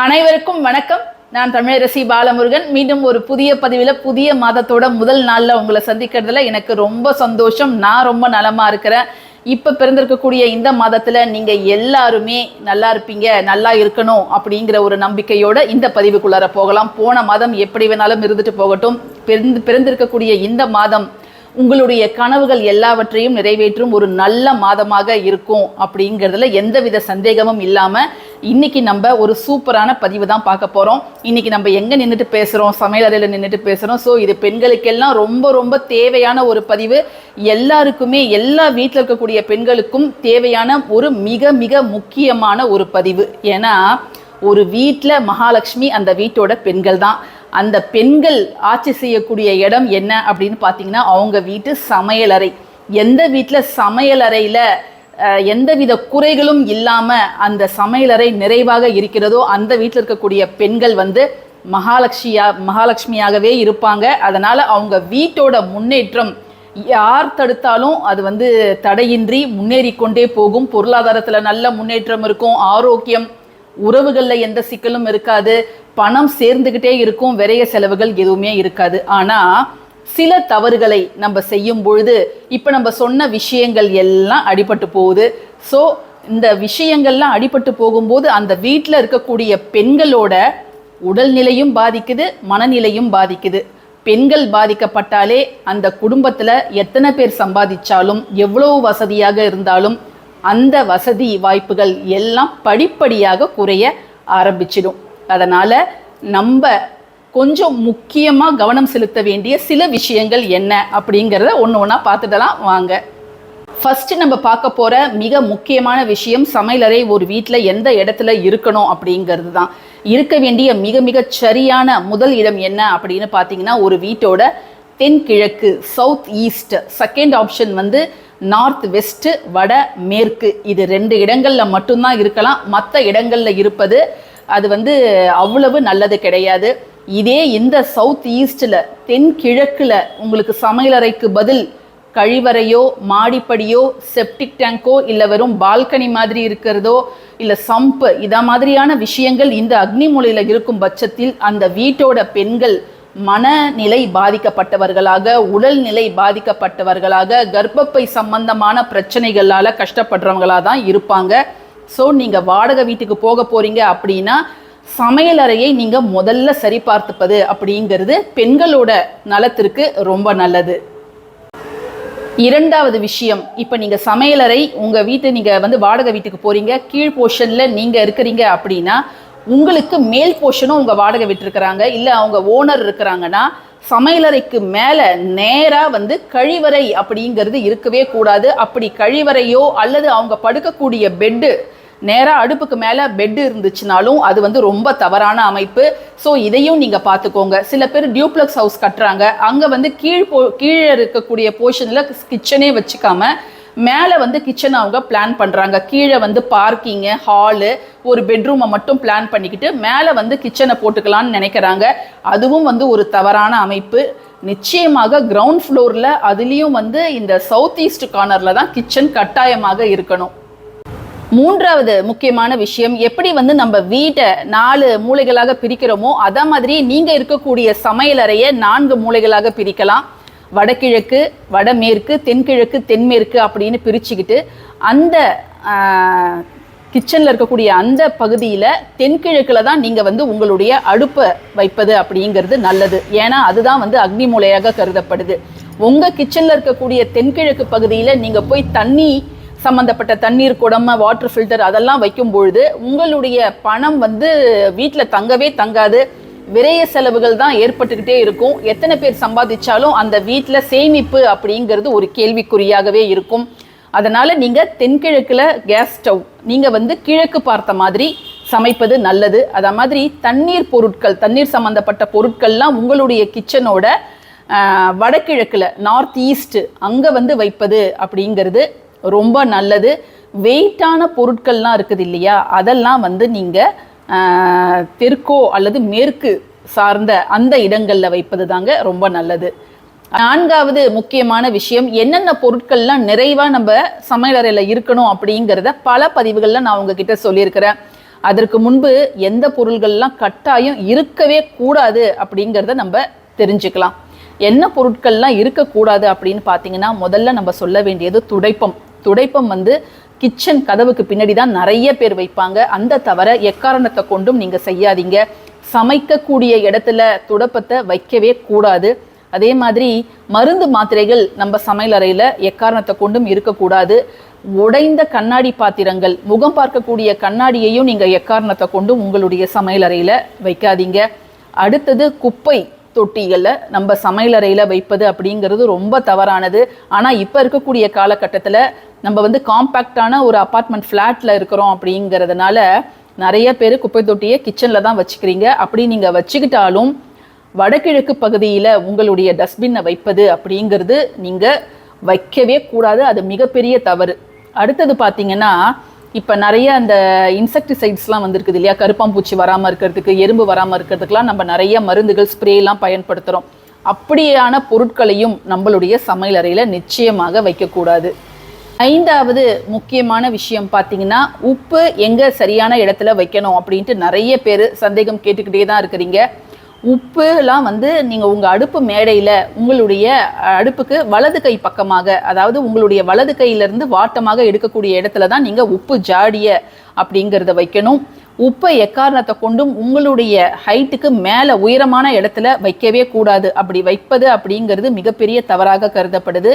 அனைவருக்கும் வணக்கம். நான் தமிழரசி பாலமுருகன். மீண்டும் ஒரு புதிய பதிவில் புதிய மாதத்தோட முதல் நாளில் உங்களை சந்திக்கிறதுல எனக்கு ரொம்ப சந்தோஷம். நான் ரொம்ப நலமாக இருக்கிறேன். இப்போ பிறந்திருக்கக்கூடிய இந்த மாதத்தில் நீங்கள் எல்லாருமே நல்லா இருப்பீங்க நல்லா இருக்கணும் அப்படிங்கிற ஒரு நம்பிக்கையோட இந்த பதிவுக்குள்ளார போகலாம். போன மாதம் எப்படி வேணாலும் இருந்துட்டு போகட்டும். பிறந்து பிறந்திருக்கக்கூடிய இந்த மாதம் உங்களுடைய கனவுகள் எல்லாவற்றையும் நிறைவேற்றும் ஒரு நல்ல மாதமாக இருக்கும் அப்படிங்கிறதுல எந்தவித சந்தேகமும் இல்லாமல் இன்னைக்கு நம்ம ஒரு சூப்பரான பதிவு தான் பார்க்க போகிறோம் இன்னைக்கு நம்ம எங்கே நின்றுட்டு பேசுகிறோம் சமையலறையில் நின்றுட்டு பேசுகிறோம் ஸோ இது பெண்களுக்கெல்லாம் ரொம்ப ரொம்ப தேவையான ஒரு பதிவு. எல்லாருக்குமே எல்லா வீட்டில் இருக்கக்கூடிய பெண்களுக்கும் தேவையான ஒரு மிக மிக முக்கியமான ஒரு பதிவு. ஏன்னா ஒரு வீட்டில் மகாலட்சுமி அந்த வீட்டோட பெண்கள் தான். அந்த பெண்கள் ஆட்சி செய்யக்கூடிய இடம் என்ன அப்படின்னு பார்த்தீங்கன்னா அவங்க வீட்டு சமையலறை எந்த வீட்டில் சமையலறையில் எந்தவித குறைகளும் இல்லாமல் அந்த சமையலறை நிறைவாக இருக்கிறதோ அந்த வீட்டில் இருக்கக்கூடிய பெண்கள் வந்து மகாலட்சுமியா மகாலட்சுமியாகவே இருப்பாங்க. அதனால் அவங்க வீட்டோட முன்னேற்றம் யார் தடுத்தாலும் அது வந்து தடையின்றி முன்னேறி கொண்டே போகும். பொருளாதாரத்தில் நல்ல முன்னேற்றம் இருக்கும் ஆரோக்கியம் உறவுகளில் எந்த சிக்கலும் இருக்காது. பணம் சேர்ந்துக்கிட்டே இருக்கும் விரைய செலவுகள் எதுவுமே இருக்காது. ஆனால் சில தவறுகளை நம்ம செய்யும் பொழுது இப்போ நம்ம சொன்ன விஷயங்கள் எல்லாம் அடிபட்டு போகுது. ஸோ இந்த விஷயங்கள்லாம் அடிபட்டு போகும்போது அந்த வீட்டில் இருக்கக்கூடிய பெண்களோட உடல்நிலையும் பாதிக்குது மனநிலையும் பாதிக்குது. பெண்கள் பாதிக்கப்பட்டாலே அந்த குடும்பத்தில் எத்தனை பேர் சம்பாதிச்சாலும் எவ்வளோ வசதியாக இருந்தாலும் அந்த வசதி வாய்ப்புகள் எல்லாம் படிப்படியாக குறைய ஆரம்பிச்சிடும். அதனால் நம்ம கொஞ்சம் முக்கியமாக கவனம் செலுத்த வேண்டிய சில விஷயங்கள் என்ன அப்படிங்கிறத ஒன்று ஒன்றா பார்த்துடலாம். வாங்க. ஃபஸ்ட்டு நம்ம பார்க்க போகிற மிக முக்கியமான விஷயம் சமையலறை ஒரு வீட்டில் எந்த இடத்துல இருக்கணும் அப்படிங்கிறது தான். இருக்க வேண்டிய மிக மிக சரியான முதல் இடம் என்ன அப்படின்னு பார்த்தீங்கன்னா ஒரு வீட்டோட தென்கிழக்கு சவுத் ஈஸ்ட் செகண்ட் ஆப்ஷன் வந்து நார்த் வெஸ்ட்டு வட மேற்கு இது ரெண்டு இடங்களில் மட்டும்தான் இருக்கலாம். மற்ற இடங்களில் இருப்பது அது வந்து அவ்வளவு நல்லது கிடையாது. இதே இந்த சவுத் ஈஸ்டில் தென்கிழக்கில் உங்களுக்கு சமையலறைக்கு பதில் கழிவறையோ மாடிப்படியோ செப்டிக் டேங்கோ இல்லை வெறும் பால்கனி மாதிரி இருக்கிறதோ இல்லை சம்பு இதை மாதிரியான விஷயங்கள் இந்த அக்னி மூலையில் இருக்கும் பட்சத்தில் அந்த வீட்டோட பெண்கள் மனநிலை பாதிக்கப்பட்டவர்களாக உடல்நிலை பாதிக்கப்பட்டவர்களாக கர்ப்பப்பை சம்பந்தமான பிரச்சனைகளால் கஷ்டப்படுறவங்களாக தான் இருப்பாங்க. ஸோ நீங்கள் வாடகை வீட்டுக்கு போக போகிறீங்க அப்படின்னா சமையலறையை நீங்கள் முதல்ல சரிபார்த்துப்பது அப்படிங்கிறது பெண்களோட நலத்திற்கு ரொம்ப நல்லது. இரண்டாவது விஷயம் இப்போ நீங்கள் சமையலறை உங்கள் வீட்டு நீங்கள் வந்து வாடகை வீட்டுக்கு போகிறீங்க கீழ் போர்ஷனில் நீங்கள் இருக்கிறீங்க அப்படின்னா உங்களுக்கு மேல் போர்ஷனும் உங்கள் வாடகை விட்டுருக்குறாங்க இல்லை அவங்க ஓனர் இருக்கிறாங்கன்னா சமையலறைக்கு மேலே நேராக வந்து கழிவறை அப்படிங்கிறது இருக்கவே கூடாது. அப்படி கழிவறையோ அல்லது அவங்க படுக்கக்கூடிய பெட்டு நேராக அடுப்புக்கு மேலே பெட் இருந்துச்சுனாலும் அது வந்து ரொம்ப தவறான அமைப்பு. ஸோ இதையும் நீங்கள் பார்த்துக்கோங்க. சில பேர் டியூப்ளக்ஸ் ஹவுஸ் கட்டுறாங்க. அங்கே வந்து கீழ் போ கீழே இருக்கக்கூடிய போர்ஷனில் கிச்சனே வச்சுக்காம மேலே வந்து கிச்சன் அவங்க பிளான் பண்ணுறாங்க கீழே வந்து பார்க்கிங்கு ஹாலு ஒரு பெட்ரூமை மட்டும் பிளான் பண்ணிக்கிட்டு மேலே வந்து கிச்சனை போட்டுக்கலான்னு நினைக்கிறாங்க. அதுவும் வந்து ஒரு தவறான அமைப்பு. நிச்சயமாக கிரவுண்ட் ஃப்ளோரில் அதுலேயும் வந்து இந்த சவுத் ஈஸ்ட் கார்னரில் தான் கிச்சன் கட்டாயமாக இருக்கணும். மூன்றாவது முக்கியமான விஷயம் எப்படி வந்து நம்ம வீட்டை நாலு மூலைகளாக பிரிக்கிறோமோ அதே மாதிரி நீங்கள் இருக்கக்கூடிய சமையலறையை நான்கு மூலைகளாக பிரிக்கலாம். வடகிழக்கு வடமேற்கு தென்கிழக்கு தென்மேற்கு அப்படின்னு பிரிச்சுக்கிட்டு அந்த கிச்சனில் இருக்கக்கூடிய அந்த பகுதியில் தென்கிழக்கில் தான் நீங்கள் வந்து உங்களுடைய அடுப்பை வைப்பது அப்படிங்கிறது நல்லது. ஏன்னா அதுதான் வந்து அக்னி மூலையாக கருதப்படுது. உங்கள் கிச்சனில் இருக்கக்கூடிய தென்கிழக்கு பகுதியில் நீங்கள் போய் தண்ணி சம்மந்தப்பட்ட தண்ணீர் குடம வாட்டர் ஃபில்டர் அதெல்லாம் வைக்கும் பொழுது உங்களுடைய பணம் வந்து வீட்டில் தங்கவே தங்காது. விரைய செலவுகள் தான் ஏற்பட்டுக்கிட்டே இருக்கும். எத்தனை பேர் சம்பாதிச்சாலும் அந்த வீட்டில் சேமிப்பு அப்படிங்கிறது ஒரு கேள்விக்குறியாகவே இருக்கும். அதனால் நீங்கள் தென்கிழக்கில் கேஸ் ஸ்டவ் நீங்கள் வந்து கிழக்கு பார்த்த மாதிரி சமைப்பது நல்லது. அதை மாதிரி தண்ணீர் பொருட்கள் தண்ணீர் சம்மந்தப்பட்ட பொருட்கள்லாம் உங்களுடைய கிச்சனோட வடகிழக்கில் நார்த் ஈஸ்ட்டு அங்கே வந்து வைப்பது அப்படிங்கிறது ரொம்ப நல்லது. வெயிட்டான பொருட்கள்லாம் இருக்குது இல்லையா? அதெல்லாம் வந்து நீங்கள் தெற்கோ அல்லது மேற்கு சார்ந்த அந்த இடங்களில் வைப்பது தாங்க ரொம்ப நல்லது. நான்காவது முக்கியமான விஷயம் என்னென்ன பொருட்கள்லாம் நிறைவாக நம்ம சமையலறையில் இருக்கணும் அப்படிங்கிறத பல பதிவுகளில் நான் உங்ககிட்ட சொல்லியிருக்கிறேன். அதற்கு முன்பு எந்த பொருள்கள்லாம் கட்டாயம் இருக்கவே கூடாது அப்படிங்கிறத நம்ம தெரிஞ்சுக்கலாம். என்ன பொருட்கள்லாம் இருக்கக்கூடாது அப்படின்னு பார்த்தீங்கன்னா முதல்ல நம்ம சொல்ல வேண்டியது துடைப்பம். துடைப்பம் வந்து கிச்சன் கதவுக்கு பின்னாடி தான் நிறைய பேர் வைப்பாங்க. அந்த தவிர எக்காரணத்தை கொண்டும் நீங்கள் செய்யாதீங்க. சமைக்கக்கூடிய இடத்துல துடப்பத்தை வைக்கவே கூடாது. அதே மாதிரி மருந்து மாத்திரைகள் நம்ம சமையலறையில் எக்காரணத்தை கொண்டும் இருக்கக்கூடாது. உடைந்த கண்ணாடி பாத்திரங்கள் முகம் பார்க்கக்கூடிய கண்ணாடியையும் நீங்கள் எக்காரணத்தை கொண்டும் உங்களுடைய சமையலறையில் வைக்காதீங்க. அடுத்தது குப்பை தொட்டிகளை நம்ம சமையலறையில் வைப்பது அப்படிங்கிறது ரொம்ப தவறானது. ஆனால் இப்போ இருக்கக்கூடிய காலகட்டத்தில் நம்ம வந்து காம்பேக்டான ஒரு அப்பார்ட்மெண்ட் ஃப்ளாட்டில் இருக்கிறோம் அப்படிங்கிறதுனால நிறைய பேர் குப்பை தொட்டியை கிச்சனில் தான் வச்சுக்கிறீங்க. அப்படி நீங்கள் வச்சுக்கிட்டாலும் வடகிழக்கு பகுதியில் உங்களுடைய டஸ்ட்பின்னை வைப்பது அப்படிங்கிறது நீங்கள் வைக்கவே கூடாது. அது மிகப்பெரிய தவறு. அடுத்தது பார்த்தீங்கன்னா இப்போ நிறைய அந்த இன்செக்டிசைட்ஸ்லாம் வந்திருக்குது இல்லையா? கருப்பாம்பூச்சி வராமல் இருக்கிறதுக்கு எறும்பு வராமல் இருக்கிறதுக்குலாம் நம்ம நிறைய மருந்துகள் ஸ்ப்ரேலாம் பயன்படுத்துகிறோம் அப்படியான பொருட்களையும் நம்மளுடைய சமையலறையில் நிச்சயமாக வைக்கக்கூடாது. ஐந்தாவது முக்கியமான விஷயம் பார்த்தீங்கன்னா உப்பு எங்கே சரியான இடத்துல வைக்கணும் அப்படின்ட்டு நிறைய பேர் சந்தேகம் கேட்டுக்கிட்டே தான் இருக்கிறீங்க. உப்புலாம் வந்து நீங்கள் உங்கள் அடுப்பு மேடையில் உங்களுடைய அடுப்புக்கு வலது கை பக்கமாக அதாவது உங்களுடைய வலது கையிலேருந்து வாட்டமாக எடுக்கக்கூடிய இடத்துல தான் நீங்கள் உப்பு ஜாடிய அப்படிங்கிறத வைக்கணும். உப்பை எக்காரணத்தை கொண்டும் உங்களுடைய ஹைட்டுக்கு மேலே உயரமான இடத்துல வைக்கவே கூடாது. அப்படி வைப்பது அப்படிங்கிறது மிகப்பெரிய தவறாக கருதப்படுது.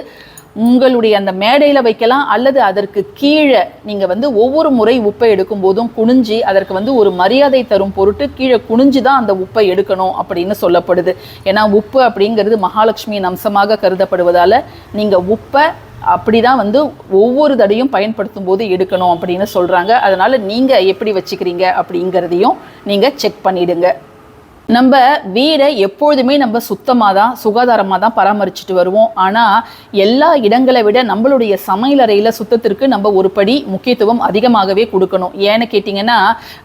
உங்களுடைய அந்த மேடையில் வைக்கலாம் அல்லது அதற்கு கீழே நீங்கள் வந்து ஒவ்வொரு முறை உப்பை எடுக்கும் போதும் குனிஞ்சி அதற்கு வந்து ஒரு மரியாதை தரும் பொருட்டு கீழே குனிஞ்சு தான் அந்த உப்பை எடுக்கணும் அப்படின்னு சொல்லப்படுது. ஏன்னா உப்பு அப்படிங்கிறது மகாலட்சுமியின் அம்சமாக கருதப்படுவதால் நீங்கள் உப்பை அப்படிதான் வந்து ஒவ்வொரு தடையும் பயன்படுத்தும் போது எடுக்கணும் அப்படின்னு சொல்கிறாங்க அதனால் நீங்கள் எப்படி வச்சுக்கிறீங்க அப்படிங்கிறதையும் நீங்கள் செக் பண்ணிடுங்க. நம்ம வீடை எப்பொழுதுமே நம்ம சுத்தமாக தான் சுகாதாரமாக தான் பராமரிச்சுட்டு வருவோம். ஆனால் எல்லா இடங்களை விட நம்மளுடைய சமையலறையில் சுத்தத்திற்கு நம்ம ஒரு படி முக்கியத்துவம் அதிகமாகவே கொடுக்கணும். ஏன்னு கேட்டிங்கன்னா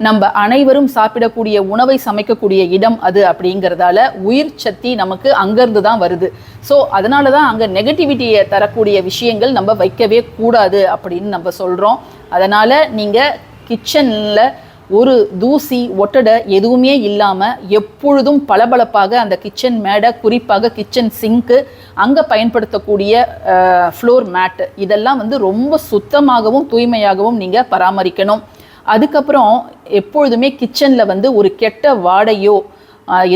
நம்ம அனைவரும் சாப்பிடக்கூடிய உணவை சமைக்கக்கூடிய இடம் அது அப்படிங்கிறதால உயிர் சக்தி நமக்கு அங்கேருந்து தான் வருது. ஸோ அதனால தான் அங்கே நெகட்டிவிட்டியை தரக்கூடிய விஷயங்கள் நம்ம வைக்கவே கூடாது அப்படின்னு நம்ம சொல்கிறோம் அதனால் நீங்கள் கிச்சனில் ஒரு தூசி ஒட்டடை எதுவுமே இல்லாமல் எப்பொழுதும் பளபளப்பாக அந்த கிச்சன் மேடை குறிப்பாக கிச்சன் சிங்க்கு அங்கே பயன்படுத்தக்கூடிய ஃப்ளோர் மேட்டு இதெல்லாம் வந்து ரொம்ப சுத்தமாகவும் தூய்மையாகவும் நீங்கள் பராமரிக்கணும். அதுக்கப்புறம் எப்பொழுதுமே கிச்சனில் வந்து ஒரு கெட்ட வாடையோ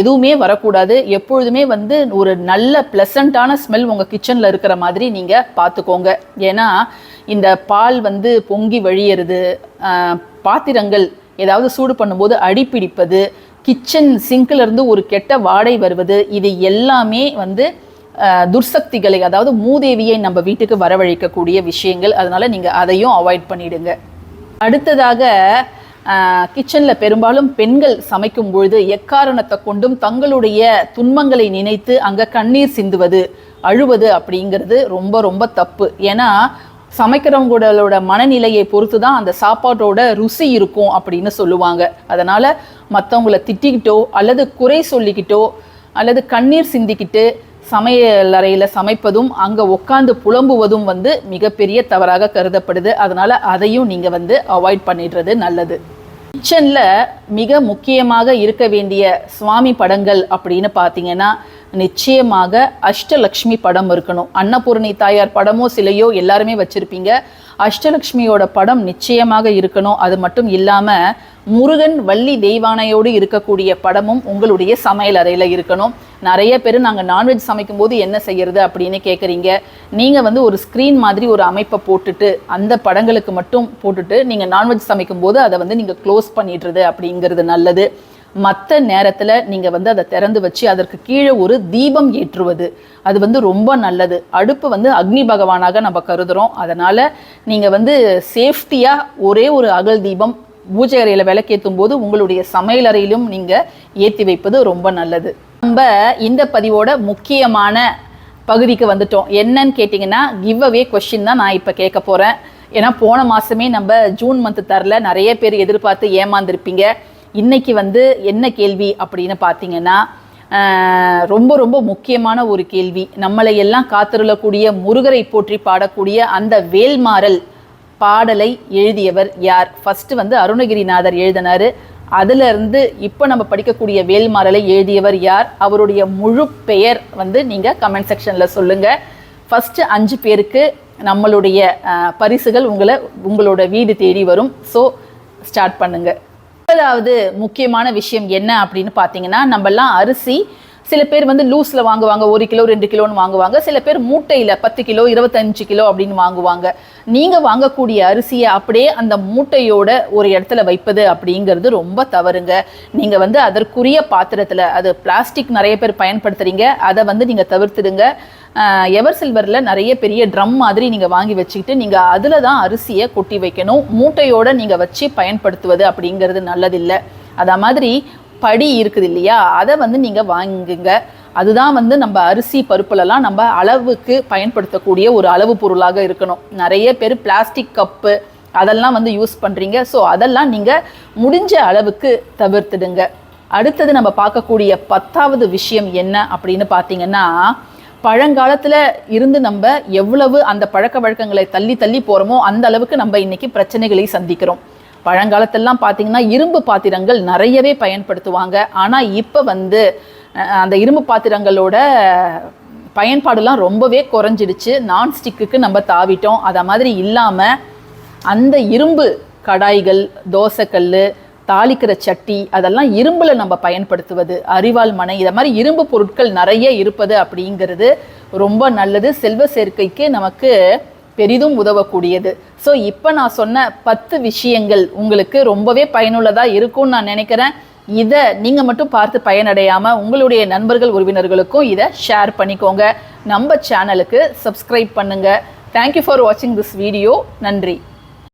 எதுவுமே வரக்கூடாது. எப்பொழுதுமே வந்து ஒரு நல்ல ப்ளசண்ட்டான ஸ்மெல் உங்கள் கிச்சனில் இருக்கிற மாதிரி நீங்கள் பார்த்துக்கோங்க ஏன்னா இந்த பால் வந்து பொங்கி வழியறது பாத்திரங்கள் ஏதாவது சூடு பண்ணும்போது அடிப்பிடிப்பது கிச்சன் சிங்க்ல இருந்து ஒரு கெட்ட வாடை வருவது இது எல்லாமே வந்து துர்சக்திகளை அதாவது மூதேவியை நம்ம வீட்டுக்கு வரவழைக்கக்கூடிய விஷயங்கள். அதனால நீங்கள் அதையும் அவாய்ட் பண்ணிடுங்க. அடுத்ததாக கிச்சனில் பெரும்பாலும் பெண்கள் சமைக்கும் பொழுது எக்காரணத்தை கொண்டும் தங்களுடைய துன்பங்களை நினைத்து அங்கே கண்ணீர் சிந்துவது அழுவது அப்படிங்கிறது ரொம்ப ரொம்ப தப்பு. ஏன்னா சமைக்கிறவங்களோட மனநிலையை பொறுத்து தான் அந்த சாப்பாட்டோட ருசி இருக்கும் அப்படின்னு சொல்லுவாங்க. அதனால் மற்றவங்கள திட்டிக்கிட்டோ அல்லது குறை சொல்லிக்கிட்டோ அல்லது கண்ணீர் சிந்திக்கிட்டு சமையல் அறையில் சமைப்பதும் அங்கே உட்காந்து புலம்புவதும் வந்து மிகப்பெரிய தவறாக கருதப்படுது. அதனால் அதையும் நீங்கள் வந்து அவாய்ட் பண்ணிடுறது நல்லது. கிச்சனில் மிக முக்கியமாக இருக்க வேண்டிய சுவாமி படங்கள் அப்படின்னு பார்த்தீங்கன்னா நிச்சயமாக அஷ்டலக்ஷ்மி படம் இருக்கணும். அன்னபூரணி தாயார் படமோ சிலையோ எல்லாருமே வச்சுருப்பீங்க. அஷ்டலக்ஷ்மியோட படம் நிச்சயமாக இருக்கணும். அது மட்டும் இல்லாமல் முருகன் வள்ளி தெய்வானையோடு இருக்கக்கூடிய படமும் உங்களுடைய சமையல் அறையில் இருக்கணும். நிறைய பேர் நாங்கள் நான்வெஜ் சமைக்கும் போது என்ன செய்யறது அப்படின்னு கேட்குறீங்க நீங்கள் வந்து ஒரு ஸ்க்ரீன் மாதிரி ஒரு அமைப்பை போட்டுட்டு அந்த படங்களுக்கு மட்டும் போட்டுட்டு நீங்கள் நான்வெஜ் சமைக்கும் போது அதை வந்து நீங்கள் க்ளோஸ் பண்ணிடுறது அப்படிங்கிறது நல்லது. மற்ற நேரத்தில் நீங்கள் வந்து அதை திறந்து வச்சு அதற்கு கீழே ஒரு தீபம் ஏற்றுவது. அது வந்து ரொம்ப நல்லது. அடுப்பு வந்து அக்னி பகவானாக நம்ம கருதுகிறோம் அதனால் நீங்கள் வந்து சேஃப்டியாக ஒரே ஒரு அகல் தீபம் பூஜை அறையில் விளக்கேற்றும் போது உங்களுடைய சமையல் அறையிலும் நீங்கள் ஏற்றி வைப்பது ரொம்ப நல்லது. நம்ம இந்த பதிவோட முக்கியமான பகுதிக்கு வந்துட்டோம். என்னன்னு கேட்டிங்கன்னா கிவ் அவே கொஷின் தான் நான் இப்போ கேட்க போகிறேன் ஏன்னா போன மாதமே நம்ம ஜூன் மந்த் தரல. நிறைய பேர் எதிர்பார்த்து ஏமாந்துருப்பீங்க. இன்னைக்கு வந்து என்ன கேள்வி அப்படின்னு பார்த்தீங்கன்னா ரொம்ப ரொம்ப முக்கியமான ஒரு கேள்வி. நம்மளை எல்லாம் காத்திருளக்கூடிய முருகரை போற்றி பாடக்கூடிய அந்த வேல்மாறல் பாடலை எழுதியவர் யார்? ஃபஸ்ட்டு வந்து அருணகிரிநாதர் எழுதினார். அதிலிருந்து இப்போ நம்ம படிக்கக்கூடிய வேல்மாறலை எழுதியவர் யார்? அவருடைய முழு பெயர் வந்து நீங்கள் கமெண்ட் செக்ஷனில் சொல்லுங்கள் ஃபஸ்ட்டு அஞ்சு பேருக்கு நம்மளுடைய பரிசுகள் உங்களை உங்களோட வீடு தேடி வரும். ஸோ ஸ்டார்ட் பண்ணுங்கள் ஒன்பதாவது முக்கியமான விஷயம் என்ன அப்படின்னு பார்த்தீங்கன்னா நம்மலாம் அரிசி சில பேர் வந்து லூஸ்ல வாங்குவாங்க ஒரு கிலோ ரெண்டு கிலோன்னு வாங்குவாங்க. சில பேர் மூட்டையில பத்து கிலோ இருபத்தஞ்சு கிலோ அப்படின்னு வாங்குவாங்க. நீங்க வாங்கக்கூடிய அரிசியை அப்படியே அந்த மூட்டையோட ஒரு இடத்துல வைப்பது அப்படிங்கிறது ரொம்ப தவறுங்க. நீங்க வந்து அதற்குரிய பாத்திரத்துல அது பிளாஸ்டிக் நிறைய பேர் பயன்படுத்துறீங்க. அதை வந்து நீங்க தவிர்த்துடுங்க. எவர் சில்வரில் நிறைய பெரிய ட்ரம் மாதிரி நீங்கள் வாங்கி வச்சுக்கிட்டு நீங்கள் அதில் தான் அரிசியை கொட்டி வைக்கணும். மூட்டையோடு நீங்கள் வச்சு பயன்படுத்துவது அப்படிங்கிறது நல்லதில்லை. அத மாதிரி படி இருக்குது இல்லையா அதை வந்து நீங்கள் வாங்குங்க. அதுதான் வந்து நம்ம அரிசி பருப்புலலாம் நம்ம அளவுக்கு பயன்படுத்தக்கூடிய ஒரு அளவு பொருளாக இருக்கணும். நிறைய பேர் பிளாஸ்டிக் கப்பு அதெல்லாம் வந்து யூஸ் பண்ணுறீங்க ஸோ அதெல்லாம் நீங்கள் முடிஞ்ச அளவுக்கு தவிர்த்துடுங்க. அடுத்தது நம்ம பார்க்கக்கூடிய பத்தாவது விஷயம் என்ன அப்படின்னு பார்த்தீங்கன்னா பழங்காலத்தில் இருந்து நம்ம எவ்வளவு அந்த பழக்க வழக்கங்களை தள்ளி தள்ளி போகிறோமோ அந்த அளவுக்கு நம்ம இன்னைக்கு பிரச்சனைகளை சந்திக்கிறோம். பழங்காலத்தெல்லாம் பார்த்தீங்கன்னா இரும்பு பாத்திரங்கள் நிறையவே பயன்படுத்துவாங்க. ஆனால் இப்போ வந்து அந்த இரும்பு பாத்திரங்களோட பயன்பாடுலாம் ரொம்பவே குறைஞ்சிடுச்சு. நான்ஸ்டிக்கு நம்ம தாவிட்டோம். அதை மாதிரி இல்லாமல் அந்த இரும்பு கடாய்கள் தோசைக்கல் தாளிக்கிற சட்டி அதெல்லாம் இரும்பில் நம்ம பயன்படுத்துவது அரிவாள் மனை இதை மாதிரி இரும்பு பொருட்கள் நிறைய இருப்பது அப்படிங்கிறது ரொம்ப நல்லது. செல்வ சேர்க்கைக்கு நமக்கு பெரிதும் உதவக்கூடியது. ஸோ இப்போ நான் சொன்ன பத்து விஷயங்கள் உங்களுக்கு ரொம்பவே பயனுள்ளதாக இருக்கும்னு நான் நினைக்கிறேன். இதை நீங்கள் மட்டும் பார்த்து பயனடையாமல் உங்களுடைய நண்பர்கள் உறவினர்களுக்கும் இதை ஷேர் பண்ணிக்கோங்க. நம்ம சேனலுக்கு சப்ஸ்கிரைப் பண்ணுங்கள் தேங்க்யூ ஃபார் வாட்சிங் திஸ் வீடியோ நன்றி.